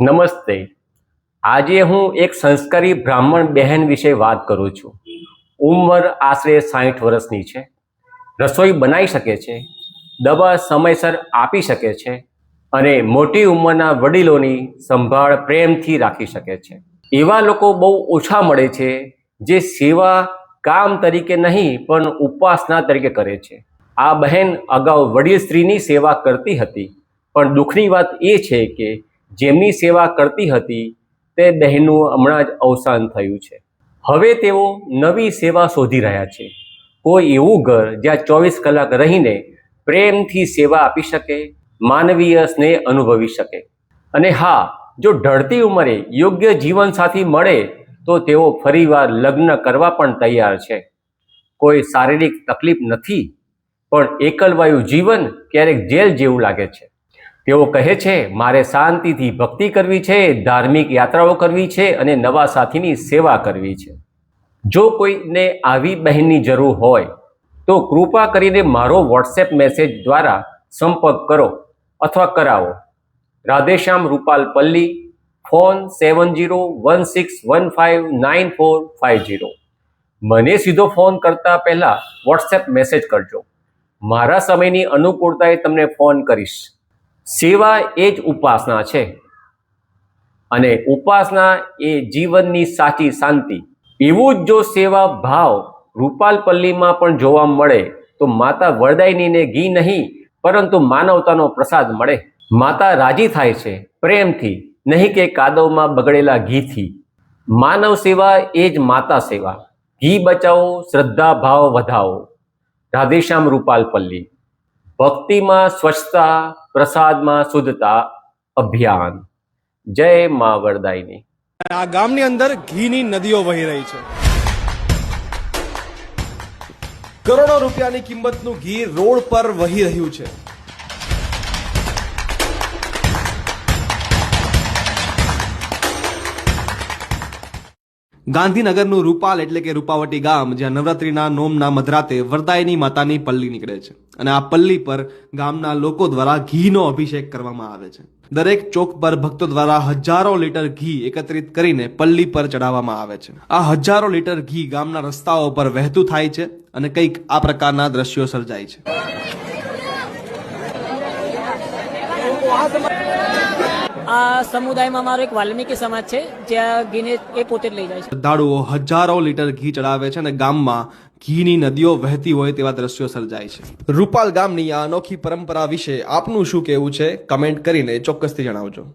નમસ્તે. આજે હું એક સંસ્કારી બ્રાહ્મણ બહેન વિશે વાત કરું છું. ઉંમર આશરે સાઠ વર્ષની છે. રસોઈ બનાવી શકે છે. દવા સમયસર આપી શકે છે અને મોટી ઉંમરના વડીલોની સંભાળ પ્રેમથી રાખી શકે છે. એવા લોકો બહુ ઓછા મળે છે જે સેવા કામ તરીકે નહીં, પણ ઉપાસના તરીકે કરે છે. આ બહેન અગાઉ વડીલ સ્ત્રીની સેવા કરતી હતી. પણ દુઃખની વાત એ છે કે જેમની સેવા કરતી હતી, તે બહેનનું હમણાં જ અવસાન થયું છે. હવે તેઓ નવી સેવા શોધી રહ્યા છે. કોઈ એવું ઘર જ્યાં ચોવીસ કલાક રહીને પ્રેમથી સેવા આપી શકે, માનવીય સ્નેહ અનુભવી શકે. અને હા, જો ઢળતી ઉંમરે યોગ્ય જીવનસાથી મળે, તો તેઓ ફરીવાર લગ્ન કરવા પણ તૈયાર છે. કોઈ શારીરિક તકલીફ નથી, પણ એકલવાયુ જીવન ક્યારેક જેલ જેવું લાગે છે. તેઓ કહે છે, મારે શાંતિથી ભક્તિ કરવી છે, ધાર્મિક યાત્રાઓ કરવી છે અને નવા સાથીની સેવા કરવી છે. જો કોઈને આવી બહેનની જરૂર હોય, તો કૃપા કરીને મારો વોટ્સએપ મેસેજ દ્વારા સંપર્ક કરો અથવા કરાવો. Radheshyam Rupal Palli phone seven zero one six one five nine four five zero. મને સીધો ફોન કરતા પહેલાં વોટ્સએપ મેસેજ કરજો. મારા સમયની અનુકૂળતાએ તમને ફોન કરીશ. સેવા એ જ ઉપાસના છે. અને ઉપાસના એ જીવનની સાચી શાંતિ. એવું જ જો સેવા ભાવ રૂપાલપલ્લીમાં પણ જોવા મળે, તો માતા વરદાયનીને ઘી નહીં, પરંતુ માનવતાનો પ્રસાદ મળે. માતા રાજી થાય છે, પ્રેમથી, નહીં કે કાદવમાં બગડેલા ઘીથી. માનવ સેવા એ જ માતા સેવા. ઘી બચાવો, શ્રદ્ધા, ભાવ વધાવો. રાધેશ્યામ રૂપાલપલ્લી. ભક્તિમાં સ્વચ્છતા, પ્રસાદમાં શુદ્ધતા, અભિયાન. જય મા વરદાયની. આ ગામની અંદર ઘીની નદીઓ વહી રહી છે. કરોડો રૂપિયાની કિંમતનું ઘી રોડ પર વહી રહ્યું છે. ગાંધીનગરનું રૂપાલ એટલે કે રૂપાવટી ગામ, જ્યાં નવરાત્રિના નોમના મધરાતે વરદાયની માતાની પલ્લી નીકળે છે અને આ પલ્લી પર ગામના લોકો દ્વારા ઘીનો અભિષેક કરવામાં આવે છે. દરેક ચોક પર ભક્તો દ્વારા હજારો લીટર ઘી એકત્રિત કરીને પલ્લી પર ચડાવવામાં આવે છે. આ હજારો લીટર ઘી ગામના રસ્તાઓ પર વહેતું થાય છે અને કંઈક આ પ્રકારના દ્રશ્યો સર્જાય છે. આ સમુદાયમાં મારો એક વાલ્મીકી સમાજ છે, જ્યાં ઘીને એ પોતે લઈ જાય છે. શ્રદ્ધાળુઓ હજારો લીટર ઘી ચડાવે છે અને ગામમાં ઘીની નદીઓ વહેતી હોય તેવા દ્રશ્યો સર્જાય છે. રૂપાલ ગામની આ અનોખી પરંપરા વિશે આપનું શું કહેવું છે? કમેન્ટ કરીને ચોક્કસથી જણાવજો.